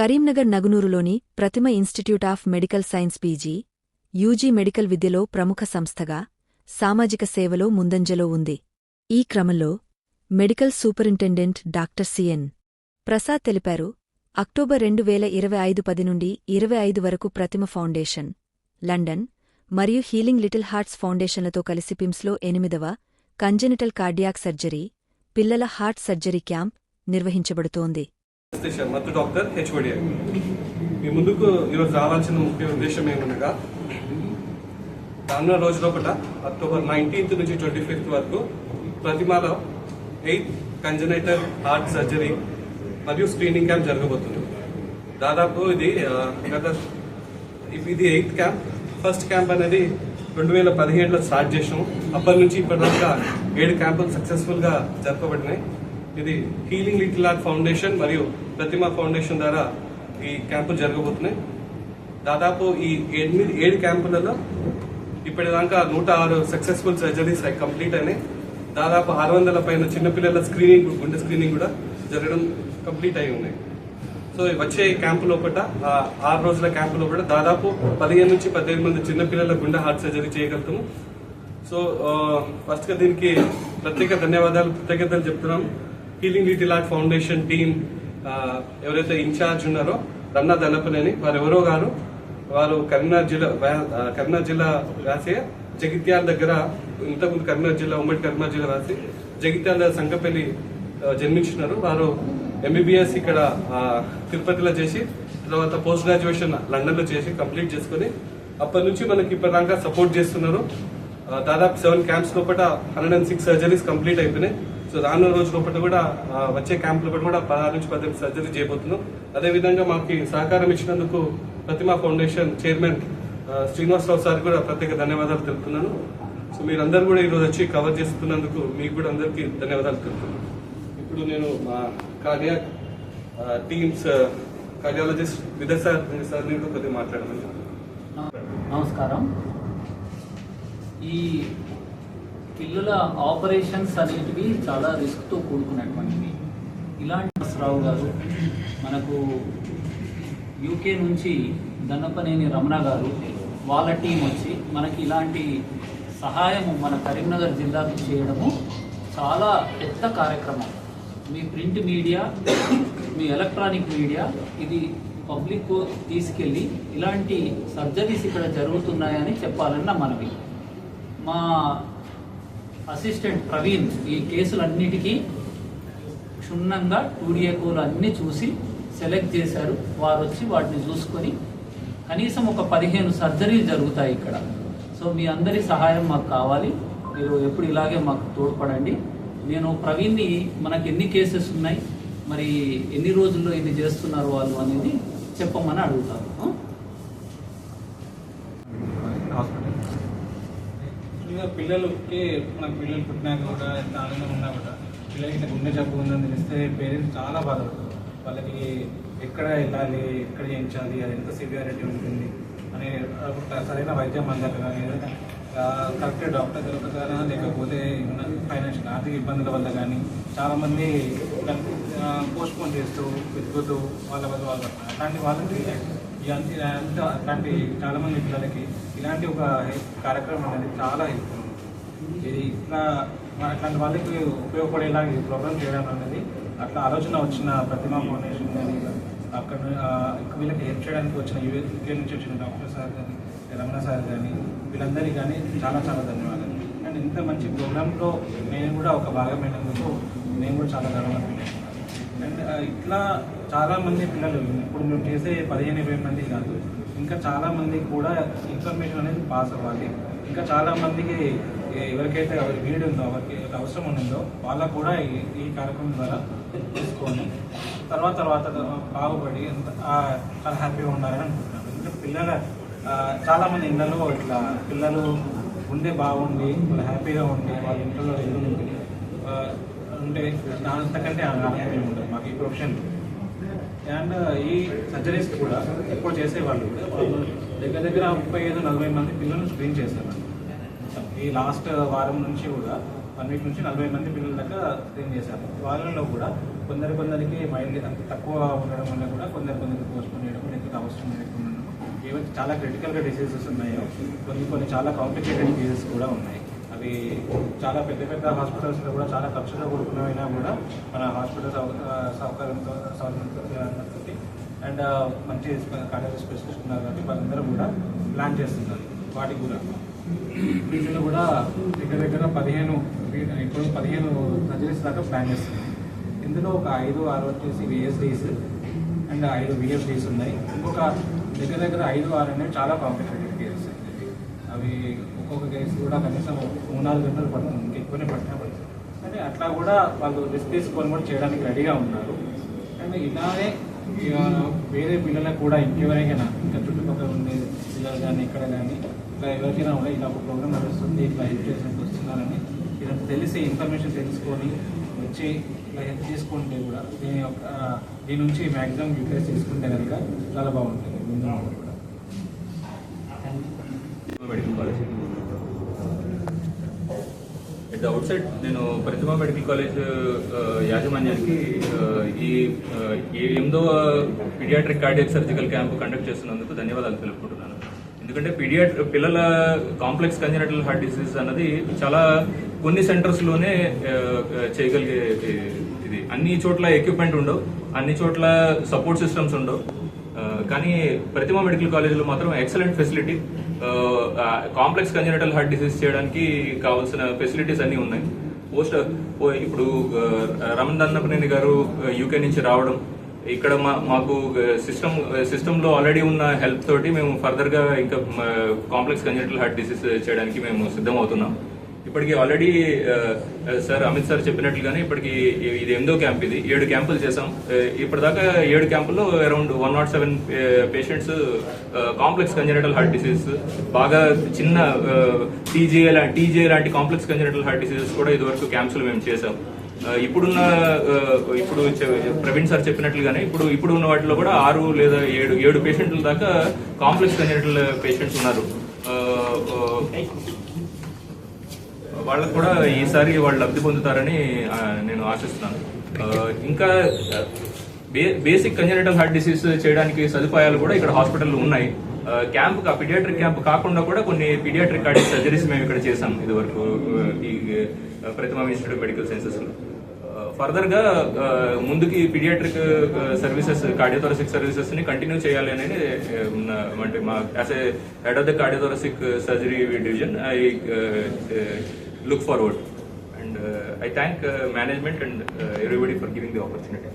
Karimnagar నగునూరులోని Prathima institute of medical science PG UG medical విద్యలో ప్రముఖ సంస్థగా సామాజిక సేవలో ముందంజలో ఉంది. ఈ క్రమంలో medical superintendent doctor CN Prasad తెలిపారు అక్టోబర్ రెండు వేల ఇరవై ఐదు పది నుండి ఇరవై ఐదు వరకు ప్రతిమ ఫౌండేషన్ లండన్ మరియు హీలింగ్ లిటిల్ హార్ట్స్ ఫౌండేషన్లతో కలిసి పిమ్స్లో ఎనిమిదవ కంజెనిటల్ కార్డియాక్ సర్జరీ పిల్లల హార్ట్ సర్జరీ క్యాంప్ నిర్వహించబడుతోంది. నమస్తే డాక్టర్ హెచ్ఓడి మీ ముందుకు ఈరోజు రావాల్సిన ముఖ్య ఉద్దేశం ఏమనగా రానున్న రోజులో ఒకట అక్టోబర్ నైన్టీన్త్ నుంచి ట్వంటీ ఫిఫ్త్ వరకు ప్రతిమాలో ఎయిత్ కంజనైటర్ హార్ట్ సర్జరీ మరియు స్క్రీనింగ్ క్యాంప్ జరగబోతుంది. దాదాపు ఇది గత ఇది ఎయిత్ క్యాంప్ ఫస్ట్ క్యాంప్ అనేది రెండు వేల పదిహేడులో స్టార్ట్ చేసాము అప్పటి నుంచి ఇప్పటిదాకా ఏడు క్యాంపులు సక్సెస్ఫుల్గా జరపబడినాయి. ఇది హీలింగ్ లిటిల్ ఆర్ట్ ఫౌండేషన్ మరియు ప్రతిమా ఫౌండేషన్ ద్వారా ఈ క్యాంపులు జరగబోతున్నాయి. దాదాపు ఈ ఎనిమిది ఏడు క్యాంపులలో ఇప్పటిదాకా నూట ఆరు సక్సెస్ఫుల్ సర్జరీస్ కంప్లీట్ అయినాయి. దాదాపు ఆరు వందల పైన చిన్నపిల్లల స్క్రీనింగ్ గుండె స్క్రీనింగ్ కూడా జరగడం కంప్లీట్ అయి ఉన్నాయి. సో వచ్చే క్యాంపు లోపల ఆరు రోజుల క్యాంపు లోపల దాదాపు పదిహేను నుంచి పదిహేను మంది చిన్నపిల్లల గుండె హార్ట్ సర్జరీ చేయగలుగుతాము సో ఫస్ట్గా దీనికి ప్రత్యేక ధన్యవాదాలు కృతజ్ఞతలు చెప్తున్నాం. Healing little heart foundation team ఎవరైతే ఇన్ఛార్జ్ ఉన్నారో రన్నా అని వారు ఎవరో గారు వారు కరీంనగర్ జిల్లా కరీంనగర్ జిల్లా రాసే జగిత్యాల దగ్గర ఇంతకుముందు కరీంనగర్ జిల్లా ఉమ్మడి కరీంనగర్ జిల్లా రాసి జగిత్యాల సంకపల్లి జన్మించినారు. వారు ఎంబీబీఎస్ ఇక్కడ తిరుపతిలో చేసి తర్వాత పోస్ట్ గ్రాడ్యుయేషన్ లండన్లో చేసి కంప్లీట్ చేసుకుని అప్పటి నుంచి మనకి ఇప్పటిదాకా సపోర్ట్ చేస్తున్నారు. దాదాపు సెవెన్ క్యాంప్స్ లోపల hundred and six surgeries complete అయిపోయినాయి. సో రానున్న రోజు లోపల కూడా వచ్చే క్యాంపులు కూడా పదహారు నుంచి పద్దెనిమిది సర్జరీ చేయబోతున్నాం. అదేవిధంగా మాకు సహకారం ఇచ్చినందుకు Prathima foundation chairman Srinivasa Rao sir కూడా ప్రత్యేక ధన్యవాదాలు తెలుపుతున్నాను. సో మీరందరూ కూడా ఈరోజు వచ్చి కవర్ చేస్తున్నందుకు మీకు కూడా అందరికీ ధన్యవాదాలు తెలుపుతున్నాను. ఇప్పుడు నేను మా కార్య టీమ్స్ కార్డియాలజిస్ట్ విదర్ సార్ సార్ నేను కొద్దిగా మాట్లాడమని నమస్కారం. ఈ పిల్లల ఆపరేషన్స్ అనేటివి చాలా రిస్క్తో కూడుకున్నటువంటివి. ఇలాంటి రావు గారు మనకు యూకే నుంచి దన్నపనేని రమణ గారు వాళ్ళ టీం వచ్చి మనకి ఇలాంటి సహాయము మన కరీంనగర్ జిల్లాకు చేయడము చాలా పెద్ద కార్యక్రమం. మీ ప్రింట్ మీడియా మీ ఎలక్ట్రానిక్ మీడియా ఇది పబ్లిక్ తీసుకెళ్ళి ఇలాంటి సర్జరీస్ ఇక్కడ జరుగుతున్నాయని చెప్పాలన్న మనవి. మా అసిస్టెంట్ ప్రవీణ్ ఈ కేసులన్నిటికీ క్షుణ్ణంగా టూడియకోలు అన్నీ చూసి సెలెక్ట్ చేశారు. వారు వచ్చి వాటిని చూసుకొని కనీసం ఒక పదిహేను సర్జరీలు జరుగుతాయి ఇక్కడ. సో మీ అందరి సహాయం మాకు కావాలి. మీరు ఎప్పుడు ఇలాగే మాకు తోడ్పడండి. నేను ప్రవీణ్ని మనకి ఎన్ని కేసెస్ ఉన్నాయి మరి ఎన్ని రోజుల్లో ఇది చేస్తున్నారు వాళ్ళు అనేది చెప్పమని అడుగుతాను ఆ? హాస్పిటల్ ఇంకా పిల్లలకి మనకు పిల్లలు పుట్టినాక కూడా ఎంత ఆనందం ఉన్నా కూడా పిల్లలకి ఇంత గుండె జబ్బు ఉందని తెలిస్తే పేరెంట్స్ చాలా బాధపడతారు. వాళ్ళకి ఎక్కడ వెళ్ళాలి ఎక్కడ చేయించాలి అది ఎంత సివియారిటీ ఉంటుంది అని సరైన వైద్యం అందక కానీ ఏదైనా కరెక్ట్ డాక్టర్ దొరకగానా లేకపోతే ఫైనాన్షియల్ ఆర్థిక ఇబ్బందుల వల్ల కానీ చాలామంది పోస్ట్ పోన్ చేస్తూ వెతుకుతూ వాళ్ళ వల్ల వాళ్ళు అట్లాంటి వాళ్ళకి ఇలాంటి అట్లాంటి చాలా మంది పిల్లలకి ఇలాంటి ఒక కార్యక్రమం అనేది చాలా హెల్ప్ ఇది ఇట్లా మన- అట్లాంటి వాళ్ళకి ఉపయోగపడేలా ఈ ప్రోగ్రామ్ చేయడం అనేది అట్లా ఆలోచన వచ్చిన ప్రతిమా ఫౌండేషన్ కానీ అక్కడ వీళ్ళకి హెల్ప్ చేయడానికి వచ్చిన యూకే నుంచి వచ్చిన డాక్టర్ సార్ కానీ రమణ సార్ కానీ వీళ్ళందరికీ కానీ చాలా చాలా ధన్యవాదాలు. అండ్ ఇంత మంచి ప్రోగ్రాంలో నేను కూడా ఒక భాగమైనందుకు నేను కూడా చాలా గర్వపడుతున్నాను అండ్ ఇట్లా చాలామంది పిల్లలు ఇప్పుడు మేము చేసే పదిహేను ఇరవై మంది కాదు ఇంకా చాలామంది కూడా ఇన్ఫర్మేషన్ అనేది పాస్ అవ్వాలి. ఇంకా చాలా మందికి ఎవరికైతే ఎవరి నీడ్ ఉందో ఎవరికి అవసరం ఉందో వాళ్ళకు కూడా ఈ ఈ కార్యక్రమం ద్వారా తీసుకొని తర్వాత తర్వాత బాగుపడి చాలా హ్యాపీగా ఉండాలని అనుకుంటున్నాను. ఎందుకంటే పిల్లల చాలామంది చాలా మంది ఇళ్ళలో ఇట్లా పిల్లలు ఉండే బాగుండి వాళ్ళు హ్యాపీగా ఉండి వాళ్ళ ఇంట్లో ఇల్లు ఉంటే అంతకంటే ఆనందం ఉంటుంది మాకు ఈ ప్రొఫెషన్. అండ్ ఈ సర్జరీస్ కూడా ఎక్కువ చేసేవాళ్ళు కూడా వాళ్ళు దగ్గర దగ్గర ముప్పై ఐదు నలభై మంది పిల్లలను స్క్రీన్ చేసేవాళ్ళు ఈ లాస్ట్ వారం నుంచి కూడా వన్ వీక్ నుంచి నలభై మంది పిల్లల దాకా స్క్రీన్ చేశారు. వాళ్ళలో కూడా కొందరు కొందరికి మైండ్ అంత తక్కువ ఉండడం వల్ల కూడా కొందరు కొందరికి పోస్ట్పోన్ చేయడం లేకపోతే అవసరం లేకుండా ఏవైతే చాలా క్రిటికల్గా డిసీజెస్ ఉన్నాయో కొన్ని కొన్ని చాలా కాంప్లికేటెడ్ డిసీజెస్ కూడా ఉన్నాయి. అవి చాలా పెద్ద పెద్ద హాస్పిటల్స్లో కూడా చాలా ఖర్చుతో కూడుకున్నవైనా కూడా మన హాస్పిటల్ సౌకర్యంతో సౌకర్యంతో అండ్ మంచి కార్డియాలజీ స్పెషలిస్ట్ ఉన్నారు కాబట్టి వాళ్ళందరూ కూడా ప్లాన్ చేస్తున్నారు. వాటికి కూడా. వీటిలో కూడా దగ్గర దగ్గర పదిహేను ఇప్పుడు పదిహేను సర్జరీస్ దాకా ప్లాన్ చేస్తున్నాం ఇందులో ఒక ఐదు ఆరు వచ్చేసి విఎస్డీస్ అండ్ ఐదు విఎఫ్డీస్ ఉన్నాయి. ఇంకొక దగ్గర దగ్గర ఐదు ఆరు అనేవి చాలా కాంప్లికేటెడ్ కేసెస్ అవి ఒక్కొక్క కేసు కూడా కనీసం మూడు నాలుగు గంటలు పడుతుంది. ఇంకెక్కువనే పట్టినా పడుతుంది అంటే అట్లా కూడా వాళ్ళు రిస్క్ తీసుకొని కూడా చేయడానికి రెడీగా ఉన్నారు. అండ్ ఇలానే వేరే పిల్లలకు కూడా ఇంకెవరికైనా ఇంకా చుట్టుపక్కల ఉండే పిల్లలు కానీ ఇక్కడ కానీ ఇట్లా ఎవరికైనా కూడా ఇలా ఒక ప్రోగ్రామ్ నడుస్తుంది ఇట్లా హెల్ప్ చేసినట్టు వస్తున్నారని ఇదంతా తెలిసి ఇన్ఫర్మేషన్ తెలుసుకొని వచ్చి ఇలా హెల్ప్ చేసుకుంటే కూడా దీని యొక్క దీని నుంచి మ్యాక్సిమం యూటిలైజ్ చేసుకుంటే కనుక చాలా బాగుంటుంది. కూడా ఇట్ అవుట్ సైడ్. నేను ప్రతిభా మెడికల్ కాలేజ్ యాజమాన్యానికి ఈ ఈ ఎనిమిదవ paediatric cardiac surgical camp conduct చేస్తున్నందుకు ధన్యవాదాలు తెలుపుకుంటున్నాను. ఎందుకంటే పీడియాట్ పిల్లల కాంప్లెక్స్ కంజనటల్ హార్ట్ డిసీజ్ అన్నది చాలా కొన్ని సెంటర్స్లోనే చేయగలిగే ఇది. అన్ని చోట్ల ఎక్విప్మెంట్ ఉండవు అన్ని చోట్ల సపోర్ట్ సిస్టమ్స్ ఉండవు. కానీ ప్రతిమ మెడికల్ కాలేజీలో మాత్రం excellent facility complex congenital heart disease చేయడానికి కావాల్సిన ఫెసిలిటీస్ అన్నీ ఉన్నాయి. పోస్ట్ ఇప్పుడు ఆ, రమణ్ దన్నపనేని గారు యూకే నుంచి రావడం ఇక్కడ మా మాకు సిస్టమ్ సిస్టమ్లో ఆల్రెడీ ఉన్న హెల్ప్ తోటి మేము ఫర్దర్గా ఇంకా కాంప్లెక్స్ కంజనటల్ హార్ట్ డిసీజ్ చేయడానికి మేము సిద్ధం అవుతున్నాం ఇప్పటికి already sir uh, uh, Amit sir చెప్పినట్లుగానే ఇప్పటికి ఇది ఎనిమిదో క్యాంప్ ఇది. ఏడు క్యాంపులు చేసాం uh, ఇప్పటిదాకా ఏడు క్యాంపుల్లో around one nought seven patients complex congenital heart disease బాగా చిన్న టీజే టీజే లాంటి కాంప్లెక్స్ కంజనటల్ హార్ట్ డిసీజెస్ కూడా ఇదివరకు క్యాంప్స్లో మేము చేసాం ఇప్పుడున్న ఇప్పుడు ప్రవీణ్ సార్ చెప్పినట్లుగానే ఇప్పుడు ఇప్పుడు ఉన్న వాటిలో కూడా ఆరు లేదా ఏడు ఏడు పేషెంట్ల దాకా కాంప్లెక్స్ కంజనటల్ పేషెంట్స్ ఉన్నారు. వాళ్ళకు కూడా ఈసారి వాళ్ళు లబ్ధి పొందుతారని నేను ఆశిస్తున్నాను. ఇంకా బేసిక్ కంజనటల్ హార్ట్ డిసీజ్ చేయడానికి సదుపాయాలు కూడా ఇక్కడ హాస్పిటల్లో ఉన్నాయి. క్యాంప్ పీడియాట్రిక్ క్యాంప్ కాకుండా కూడా కొన్ని పీడియాట్రిక్ కార్డియక్ సర్జరీస్ మేము ఇక్కడ చేసాం ఇదివరకు వరకు ఈ ప్రతిమా ఇన్స్టిట్యూట్ మెడికల్ సైన్సెస్లో. ఫర్దర్గా ముందుకి పీడియాట్రిక్ సర్వీసెస్ కార్డియోథోరసిక్ సర్వీసెస్ని కంటిన్యూ చేయాలి అనేది అంటే మా as a head of the cardiothoracic surgery division I look forward. And uh, I thank uh, management and uh, everybody for giving the opportunity.